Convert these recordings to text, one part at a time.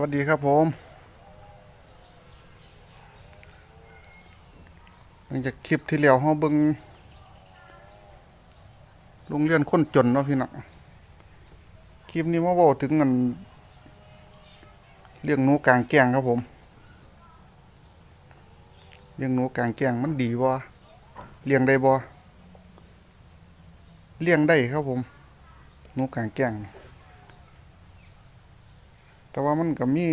วัสดีครับผมหลังจากคลิปที่แล้วเฮาเบิ่งโรงเรียนคนจนเนาะพี่น้องคลิปนี้มาเว้าถึงกันเรื่องหนูกลางแกงครับผมเลี้ยงหนูกลางแกงมันดีบ่เลี้ยงได้บ่เลี้ยงได้ครับผมหนูกลางแกงนี่ แต่ว่ามันก็มี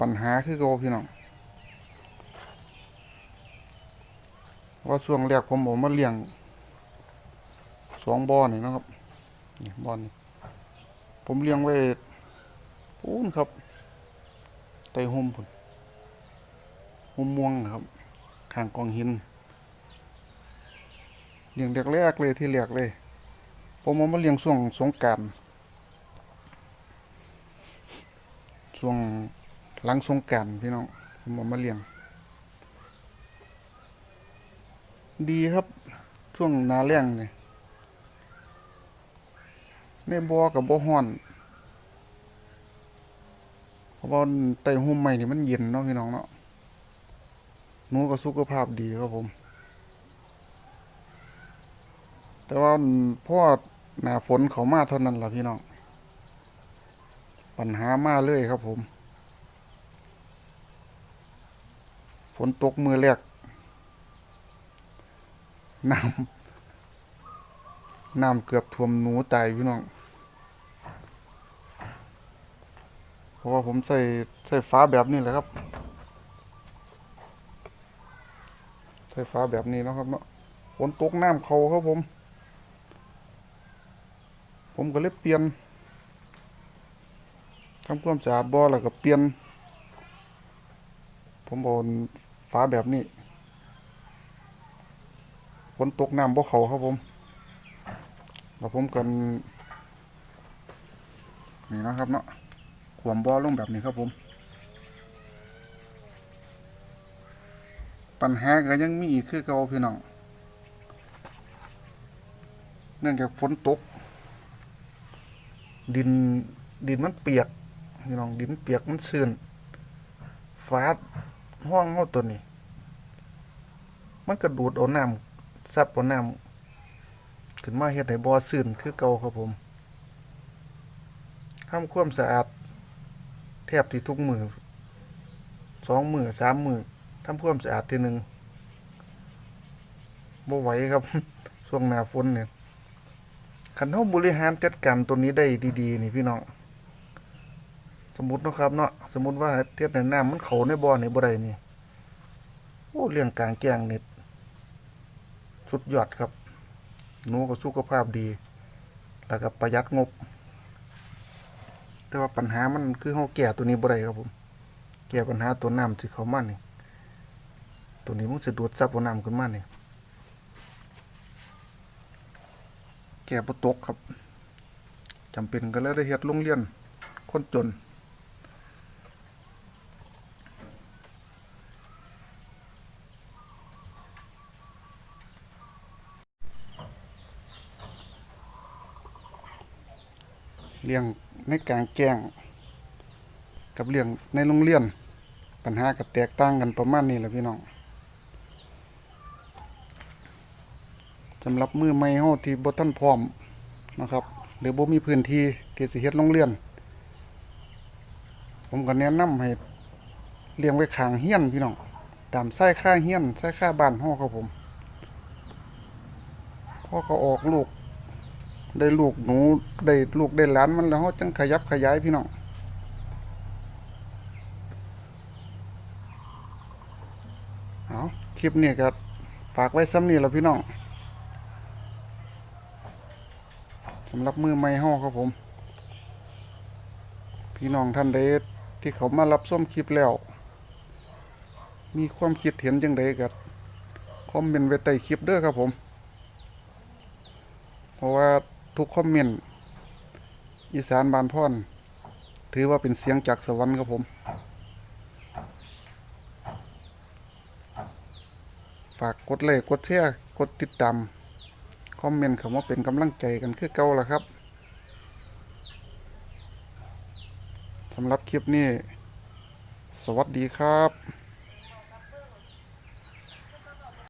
ปัญหาคือเก่าพี่น้องว่าช่วงแรกผมบอกมาเลี้ยงสองบ่อนี่นะครับนี่บอนี่ผมเลี้ยงไว้ปูนครับไต้ห่มพุ่นห่มม่วงนะครับข้างกองหินเลี้ยงแรกๆเลยที่แรกเลย ผมมาเลี้ยงช่วงสงการ ช่วงหลังสงการพี่น้องผมเอามาเลี้ยง ดีครับ ช่วงนาแล้งนี่ยในบ่อกับบ่ฮ้อนเพราะว่าใต้ห่มใหม่นี่มันเย็นเนาะพี่น้องเนาะหนูก็สุขภาพดีครับผม แต่ว่าพ่อหน้าฝนเขามาเท่านั้นละพี่น้อง ปัญหามาเลยครับผมฝนตกมือแรกน้ำน้ำเกือบท่วมหนูตายพี่น้อง เพราะว่าผมใส่ใส่ฟ้าแบบนี้แหละครับ ใส่ฟ้าแบบนี้นะครับเนาะฝนตกน้ำเขาครับผม ผมก็เลยเปลี่ยน ทำความสะอาดบ่อแล้วก็เปลี่ยน ผมบอกฟ้าแบบนี้ฝนตกน้ำบ่เขาครับผมแล้วผมกันนี่นะครับเนาะขวมบ่อลงแบบนี้ครับผม ปัญหาก็ยังมีอีกคือเก่าพี่น้องเนื่องจากฝนตก ดินดินมันเปียก พี่น้องดินเปียกมันชื้นฟ้าห้องเฮาตัวนี้ มันก็ดูดเอาน้ำซับเอาน้ำขึ้นมาเฮ็ดให้บ่อชื้นคือเก่าครับผมทำความสะอาด แทบที่ทุกมือสองมือสามมือทำความสะอาดทีหนึ่งบ่ไหวครับช่วงหน้าฝนเนี่ยคันเฮาบริหารจัดการตัวนี้ได้ดี ๆ นี่พี่น้อง มมตินะครับเนาะสมมติว่าเทียบในน้ำมันเขาในบ่อนี่บ่ได้นี่โอ้เรื่องกลางแจ้งนี่สุดยอดครับหนูก็สุขภาพดี แล้วก็ประหยัดงบ แต่ว่าปัญหามันคือเฮาแก้ตัวนี้บ่ได้ครับผม แก้ปัญหาตัวน้ำที่เขามานี่ตัวนี้มันสิดูดซับเอาน้ำขึ้นมานี่แก้บ่ตกครับจำเป็นก็เลยได้เฮ็ดโรงเรียนคนจน เลี้ยงในกลางแจ้ง กับเลี้ยงในโรงเรียน ปัญหาก็แตกต่างกันประมาณนี้แหละพี่น้องสำหรับมือใหม่เฮาที่บ่ทันพร้อมนะครับ หรือบ่มีพื้นที่ที่สิเฮ็ดโรงเรียน ผมก็แนะนำให้เลี้ยงไว้ข้างเฮียนพี่น้องตามไสายค่าเฮียนไสายค่าบ้านเฮาครับผมพอเขาออกลูก ได้ลูกหนูได้ลูกได้หลานมันแล้วฮาจังขยับขยายพี่น้องเอาคลิปนี้ก็ฝากไว้ซ้ำนี่แหล้วพี่น้องสำหรับมือไม้ห้อครับผม พี่น้องท่านใดที่เขามารับส้มคลิปแล้ว มีความคิดเห็นจังใดกับคอมเมนต์ไว้ใต้คลิปเด้อครับผม เพราะว่า ทุกคอมเมนต์อีสานบานพ่อนถือว่าเป็นเสียงจากสวรรค์ครับผม ฝากกดไลค์กดแชร์กดติดตาม คอมเมนต์คำว่าเป็นกำลังใจกันคือเก่าละครับสำหรับคลิปนี้ สวัสดีครับ